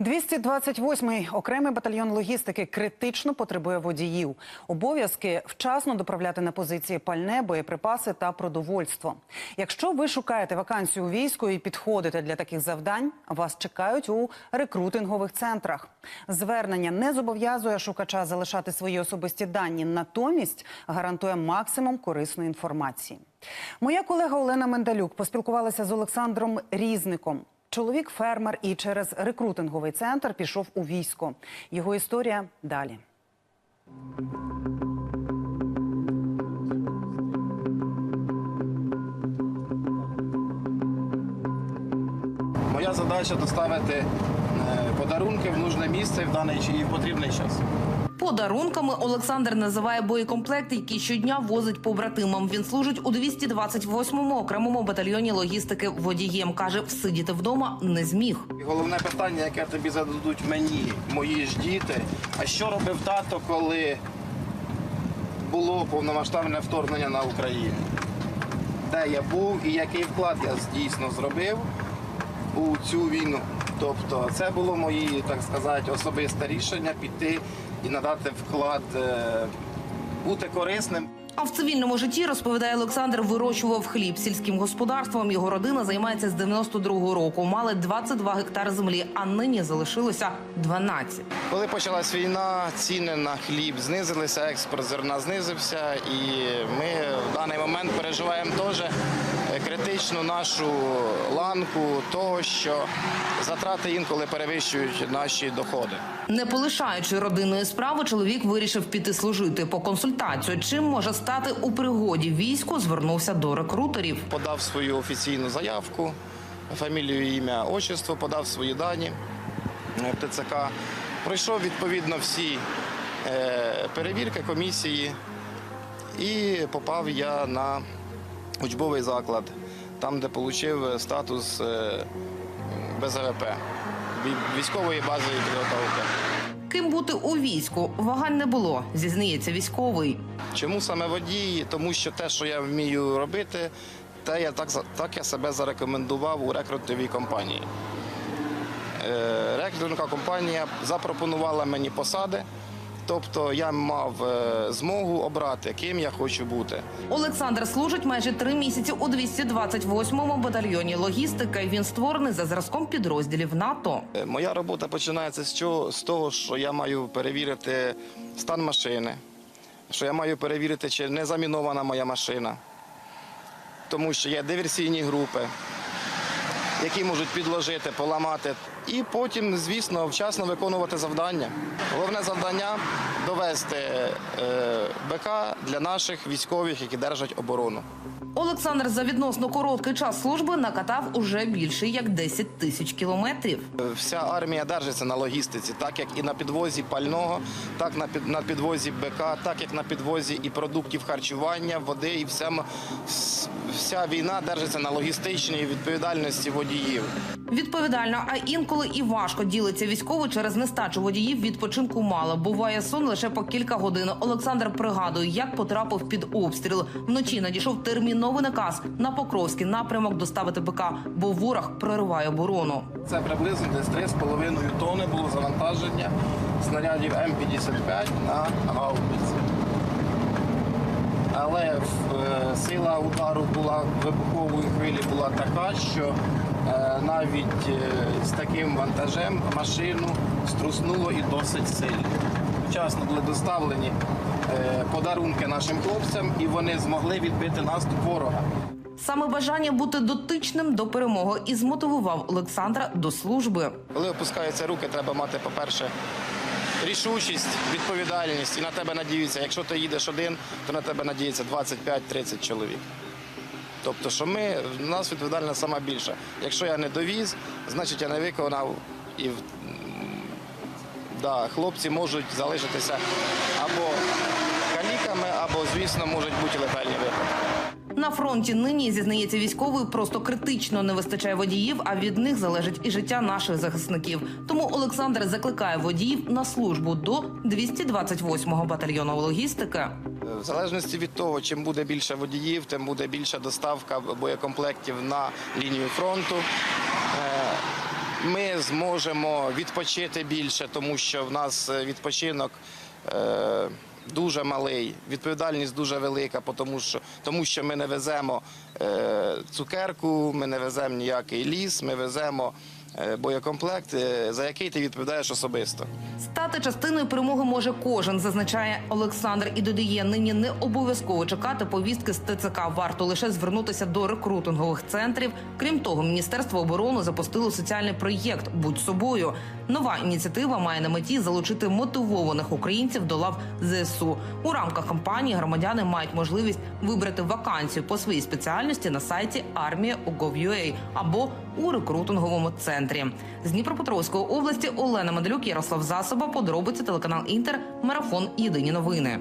228-й окремий батальйон логістики критично потребує водіїв. Обов'язки вчасно доправляти на позиції пальне, боєприпаси та продовольство. Якщо ви шукаєте вакансію у війську і підходите для таких завдань, вас чекають у рекрутингових центрах. Звернення не зобов'язує шукача залишати свої особисті дані, натомість гарантує максимум корисної інформації. Моя колега Олена Мендалюк поспілкувалася з Олександром Різником. Чоловік фермер і через рекрутинговий центр пішов у військо. Його історія далі. Моя задача доставити е, подарунки в нужне місце в даний чи в потрібний час. Подарунками Олександр називає боєкомплекти, які щодня возить побратимам. Він служить у 228-му окремому батальйоні логістики водієм. каже, всидіти вдома не зміг. Головне питання, яке тобі зададуть мені, мої ж діти. А що робив тато, коли було повномасштабне вторгнення на Україну? Де я був і який вклад я дійсно зробив у цю війну? Тобто, це було моє, так сказати, особисте рішення піти і надати вклад, е, бути корисним. А в цивільному житті розповідає Олександр, вирощував хліб сільським господарством. Його родина займається з 92-го року. Мали 22 гектари землі, а нині залишилося 12. Коли почалась війна, ціни на хліб знизилися, експорт зерна знизився, і ми в даний момент переживаємо теж критичну нашу ланку того, що затрати інколи перевищують наші доходи. Не полишаючи родинної справи, чоловік вирішив піти служити по консультацію. Чим може стати у пригоді війську? Звернувся до рекрутерів. Подав свою офіційну заявку, фамілію, ім'я, отчество, подав свої дані е, в ТЦК. Пройшов відповідно всі е, перевірки комісії і попав я на учбовий заклад, там, де отримав статус е, БЗВП вій- військової базової підготовки. Ким бути у війську вагань не було, зізнається військовий. Чому саме водії? Тому що те, що я вмію робити, те я так, так я себе зарекомендував у рекрутовій компанії. Е, компанія запропонувала мені посади, тобто я мав е, змогу обрати, ким я хочу бути. Олександр служить майже три місяці у 228-му батальйоні логістика. і Він створений за зразком підрозділів НАТО. Е, Моя робота починається з, з того, що я маю перевірити стан машини, що я маю перевірити, чи не замінована моя машина, тому що є диверсійні групи, які можуть підложити, поламати. І потім, звісно, вчасно виконувати завдання. Головне завдання довести е, БК для наших військових, які держать оборону. Олександр за відносно короткий час служби накатав уже більше як 10 тисяч кілометрів. Вся армія держиться на логістиці, так як і на підвозі пального, так на під на підвозі БК, так як на підвозі і продуктів харчування, води, і вся, вся війна держиться на логістичній відповідальності водіїв. Відповідально, а інколи і важко ділиться військовий через нестачу водіїв. Відпочинку мало. Буває сон лише по кілька годин. Олександр пригадує, як потрапив під обстріл. Вночі надійшов терміновий наказ на Покровський напрямок доставити БК, бо ворог прориває оборону. Це приблизно десь 3,5 тонни було завантаження снарядів М-55 на гаубиці. Але е, сила удару була вибухової хвилі була така, що е, навіть е, з таким вантажем машину струснуло і досить сильно. Вчасно були доставлені е, подарунки нашим хлопцям, і вони змогли відбити наступ ворога. Саме бажання бути дотичним до перемоги і змотивував Олександра до служби. Коли опускаються руки, треба мати, по-перше, рішучість, відповідальність і на тебе надіються. Якщо ти їдеш один, то на тебе надіється 25-30 чоловік. Тобто, що ми, в нас відповідальність сама більша. Якщо я не довіз, значить я не виконав і да, хлопці можуть залишитися або каліками, або, звісно, можуть бути летальні випадки. На фронті нині зізнається військовий, просто критично не вистачає водіїв, а від них залежить і життя наших захисників. Тому Олександр закликає водіїв на службу до 228-го батальйону логістики. В залежності від того, чим буде більше водіїв, тим буде більша доставка боєкомплектів на лінію фронту. Ми зможемо відпочити більше, тому що в нас е, відпочинок е, дуже малий, відповідальність дуже велика, тому що, тому що ми не веземо е, цукерку, ми не веземо ніякий ліс, ми веземо боєкомплект, е, за який ти відповідаєш особисто. Стати частиною перемоги може кожен, зазначає Олександр і додає, нині не обов'язково чекати повістки з ТЦК. Варто лише звернутися до рекрутингових центрів. Крім того, Міністерство оборони запустило соціальний проєкт Будь собою. Нова ініціатива має на меті залучити мотивованих українців до лав ЗСУ. У рамках кампанії громадяни мають можливість вибрати вакансію по своїй спеціальності на сайті армія.gov.ua або у рекрутинговому центрі. З Дніпропетровської області Олена Медлюк, Ярослав Засоба, подробиці телеканал Інтер, марафон. Єдині новини.